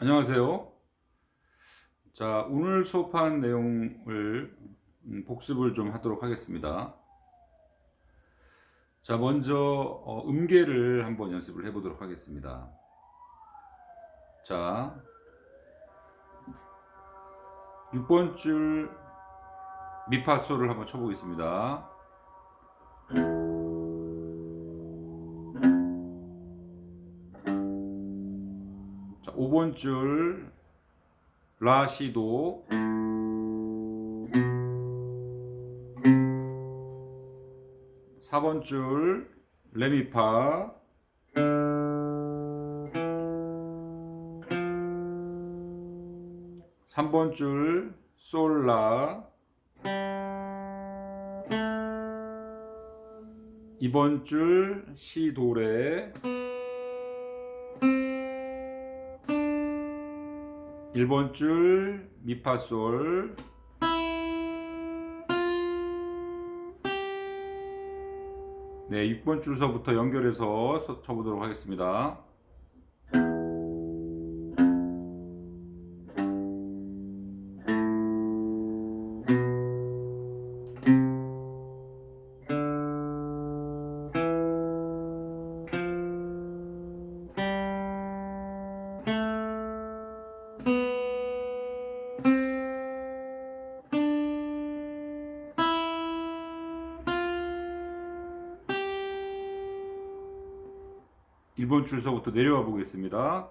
안녕하세요. 자, 오늘 수업한 내용을 음, 복습을 좀 하도록 하겠습니다. 자, 먼저 어, 음계를 한번 연습을 해보도록 하겠습니다. 자, 6번 줄 미파솔을 한번 쳐보겠습니다. 5번 줄 라시도 사번줄 레미파 삼번줄 솔라 이번줄 시도레 1번 줄 미파솔 네, 6번 줄서부터 연결해서 서- 쳐보도록 하겠습니다. 일번 줄서부터 내려와 보겠습니다.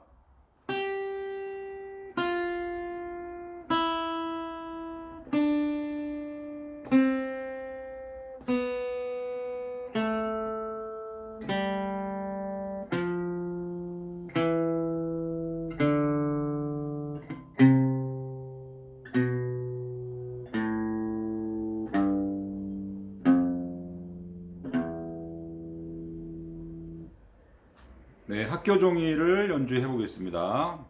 학교 종이를 연주해 보겠습니다.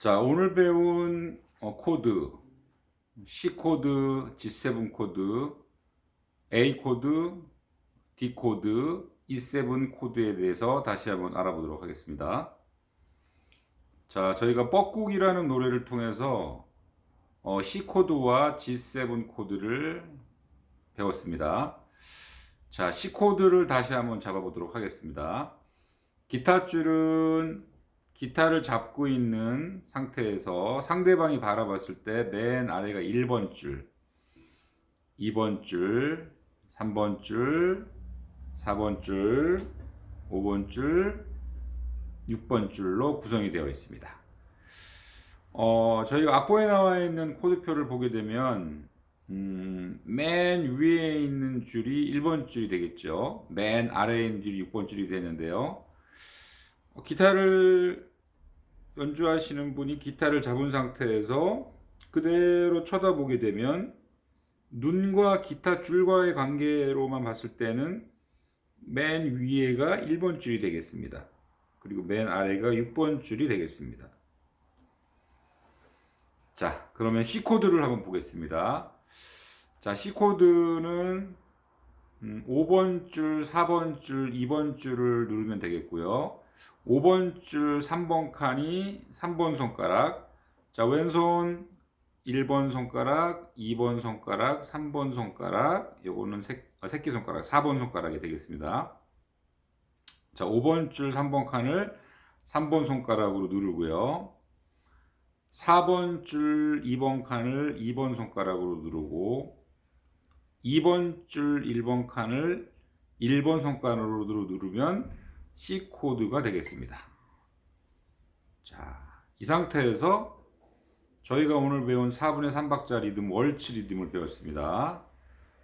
자, 오늘 배운 어, 코드 C 코드, G7 코드, A 코드, D 코드, E7 코드에 대해서 다시 한번 알아보도록 하겠습니다. 자, 저희가 뻐꾹이라는 노래를 통해서 어, C 코드와 G7 코드를 배웠습니다. 자, C 코드를 다시 한번 잡아보도록 하겠습니다. 기타 줄은 기타를 잡고 있는 상태에서 상대방이 바라봤을 때 맨 아래가 1번 줄, 2번 줄, 3번 줄, 4번 줄, 5번 줄, 6번 줄로 구성이 되어 있습니다. 어, 저희가 악보에 나와 있는 코드표를 보게 되면 음, 맨 위에 있는 줄이 1번 줄이 되겠죠. 맨 아래에 있는 줄이 6번 줄이 되는데요. 어, 기타를 연주하시는 분이 기타를 잡은 상태에서 그대로 쳐다보게 되면 눈과 기타 줄과의 관계로만 봤을 때는 맨 위에가 1번 줄이 되겠습니다. 그리고 맨 아래가 6번 줄이 되겠습니다. 자, 그러면 C 코드를 한번 보겠습니다. 자, C 코드는 음, 5번 줄, 4번 줄, 2번 줄을 누르면 되겠고요. 5번 줄 3번 칸이 3번 손가락. 자, 왼손 1번 손가락, 2번 손가락, 3번 손가락. 요거는 새, 아, 새끼 손가락, 4번 손가락이 되겠습니다. 자, 5번 줄 3번 칸을 3번 손가락으로 누르고요. 4번 줄 2번 칸을 2번 손가락으로 누르고 2번 줄 1번 칸을 1번 손가락으로 누르면 C 코드가 되겠습니다. 자, 이 상태에서 저희가 오늘 배운 4분의 3박자 리듬 월치 리듬을 배웠습니다.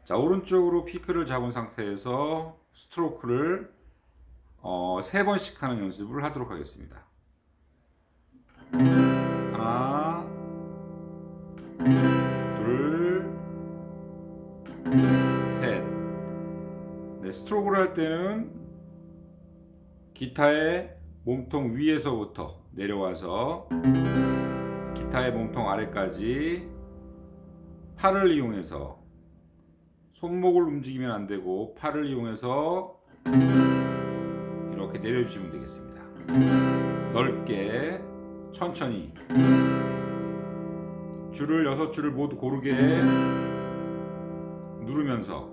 자, 오른쪽으로 피크를 잡은 상태에서 스트로크를 어, 세 번씩 하는 연습을 하도록 하겠습니다. 하나, 둘, 셋. 네, 스트로크를 할 때는 기타의 몸통 위에서부터 내려와서 기타의 몸통 아래까지 팔을 이용해서 손목을 움직이면 안 되고 팔을 이용해서 이렇게 내려주시면 되겠습니다. 넓게 천천히 줄을 여섯 줄을 모두 고르게 누르면서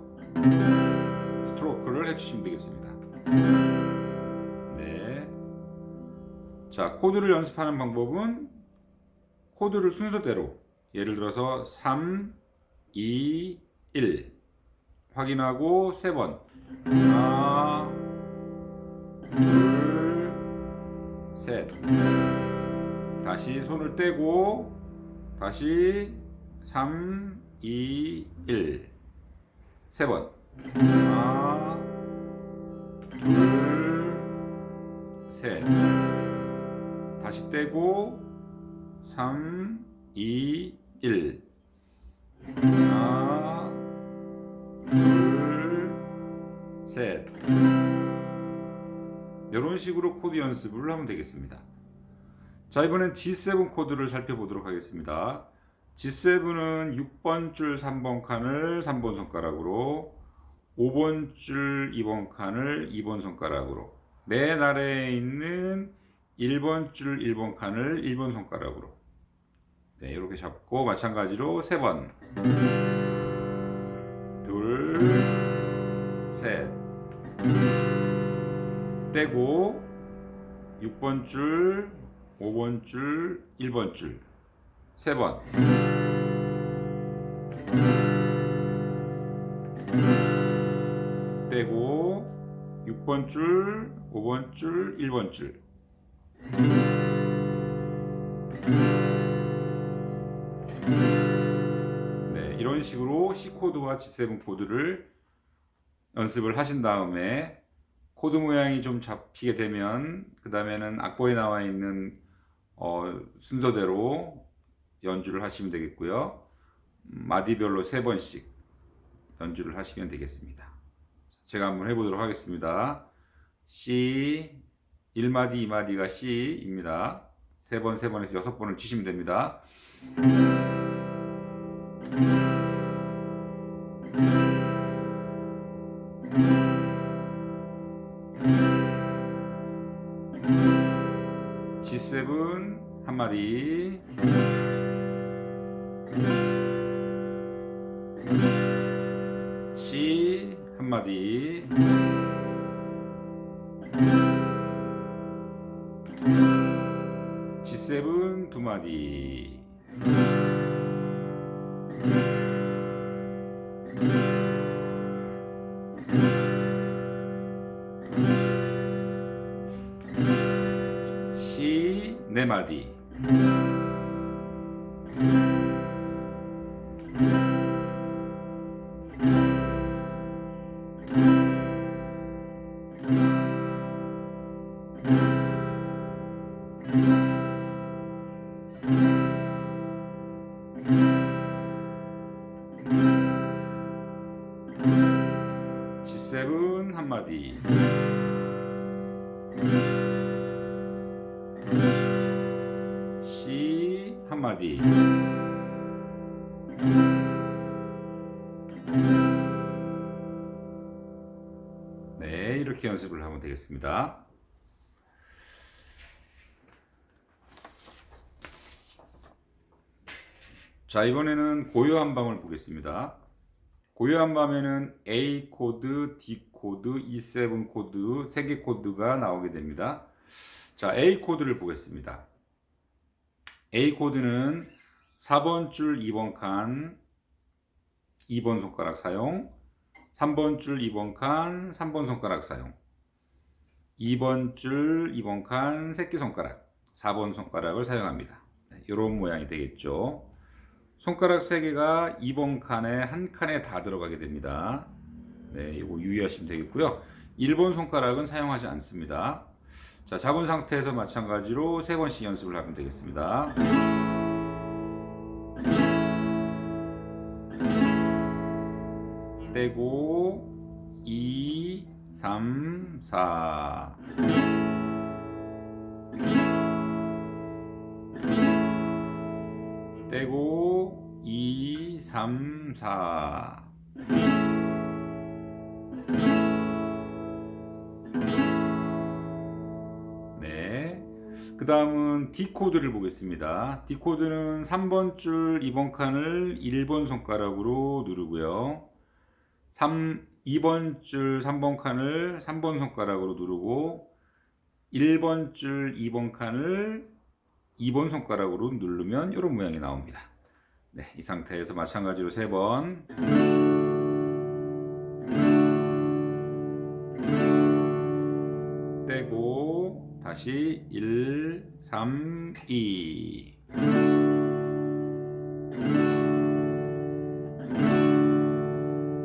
스트로크를 해주시면 되겠습니다. 네. 자, 코드를 연습하는 방법은 코드를 순서대로 예를 들어서 3, 2, 1 확인하고 세 번. 하나 둘 셋. 다시 손을 떼고 다시 3, 2, 1 세 번. 하나 둘 셋 떼고 3, 2, 1 하나 둘, 셋. 이런 식으로 코드 연습을 하면 되겠습니다. 자, 이번엔 G7 코드를 살펴보도록 하겠습니다. G7은 6번 줄 3번 칸을 3번 손가락으로, 5번 줄 2번 칸을 2번 손가락으로, 맨 아래에 있는 1번 줄 1번 칸을 1번 손가락으로. 네, 이렇게 잡고 마찬가지로 3번. 둘, 셋. 떼고 6번 줄, 5번 줄, 1번 줄. 세 번. 떼고 6번 줄, 5번 줄, 1번 줄. 네, 이런 식으로 C 코드와 G7 코드를 연습을 하신 다음에 코드 모양이 좀 잡히게 되면 그 다음에는 악보에 나와 있는 어, 순서대로 연주를 하시면 되겠고요. 음, 마디별로 세 번씩 연주를 하시면 되겠습니다. 제가 한번 해보도록 하겠습니다. C 1마디, 2마디가 C입니다. 세 번, 세 번에서 여섯 번을 치시면 됩니다. G7 한 마디. C 한 마디. G7 두 마디. 네 마디. G7 한 마디. C 한 마디. 네, 이렇게 연습을 하면 되겠습니다. 자, 이번에는 고요한 밤을 보겠습니다. 고요한 밤에는 A 코드, D 코드, E7 코드, 세 개 코드가 나오게 됩니다. 자, A 코드를 보겠습니다. A 코드는 4번 줄 2번 칸 2번 손가락 사용, 3번 줄 2번 칸 3번 손가락 사용, 2번 줄 2번 칸 새끼 손가락 4번 손가락을 사용합니다. 이런 모양이 되겠죠. 손가락 세 개가 2번 칸에 한 칸에 다 들어가게 됩니다. 네, 이거 유의하시면 되겠고요. 1번 손가락은 사용하지 않습니다. 자, 잡은 상태에서 마찬가지로 세 번씩 연습을 하면 되겠습니다. 떼고 2, 3, 4 떼고 2, 3, 4 네. 그 다음은 D코드를 보겠습니다. D코드는 3번 줄 2번 칸을 1번 손가락으로 누르고요. 3, 2번 줄 3번 칸을 3번 손가락으로 누르고 1번 줄 2번 칸을 2번 손가락으로 누르면 이런 모양이 나옵니다. 네, 이 상태에서 마찬가지로 3번. 떼고 다시 1, 3, 2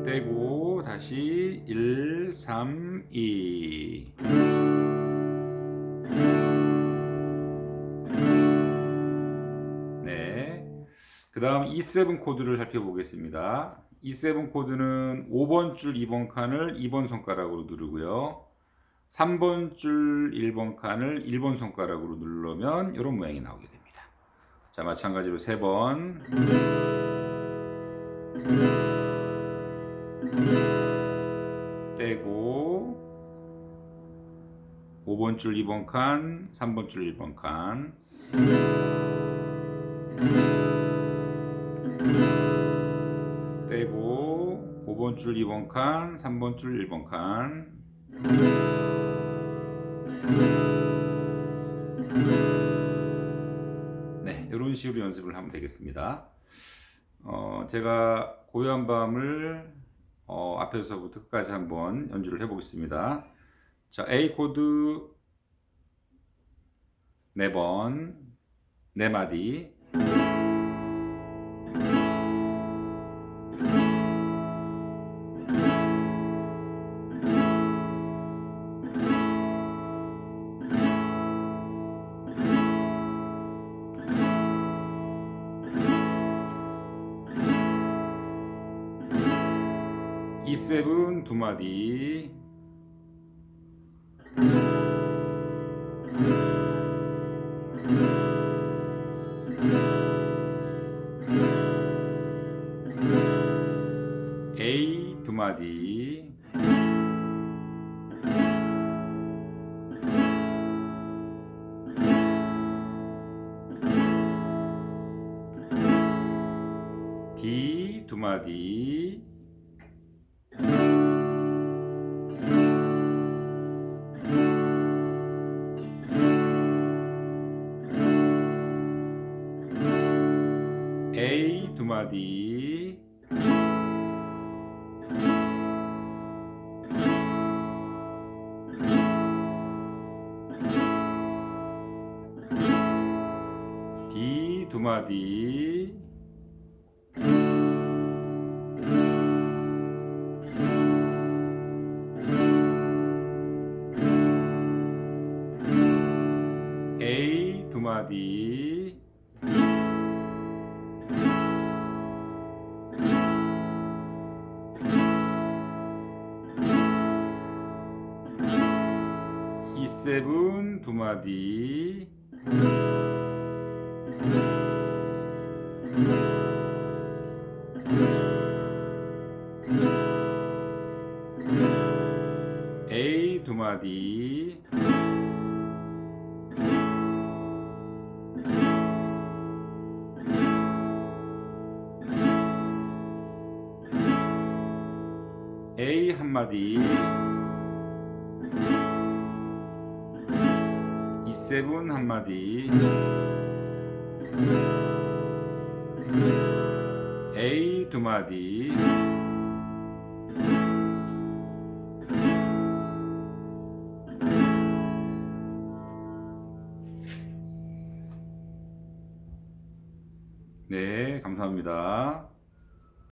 떼고 다시 1, 3, 2 그 다음 E7 코드를 살펴보겠습니다. E7 코드는 5번 줄 2번 칸을 2번 손가락으로 누르고요. 3번 줄 1번 칸을 1번 손가락으로 누르면 이런 모양이 나오게 됩니다. 자, 마찬가지로 3번. 떼고 5번 줄 2번 칸, 3번 줄 1번 칸. 5번 줄 2번 칸, 3번 줄 1번 칸. 네, 이런 식으로 연습을 하면 되겠습니다. 어, 제가 고요한 밤을 어, 앞에서부터 끝까지 한번 연주를 해보겠습니다. 자, A 코드 네 번, 네 마디. E7 두 마디. A 두 마디. D 두 마디. 마디. D 두 마디. A 두 마디. E7 두 마디. A 두 마디. A 한 마디. E7 한 마디. A 두 마디. 네, 감사합니다.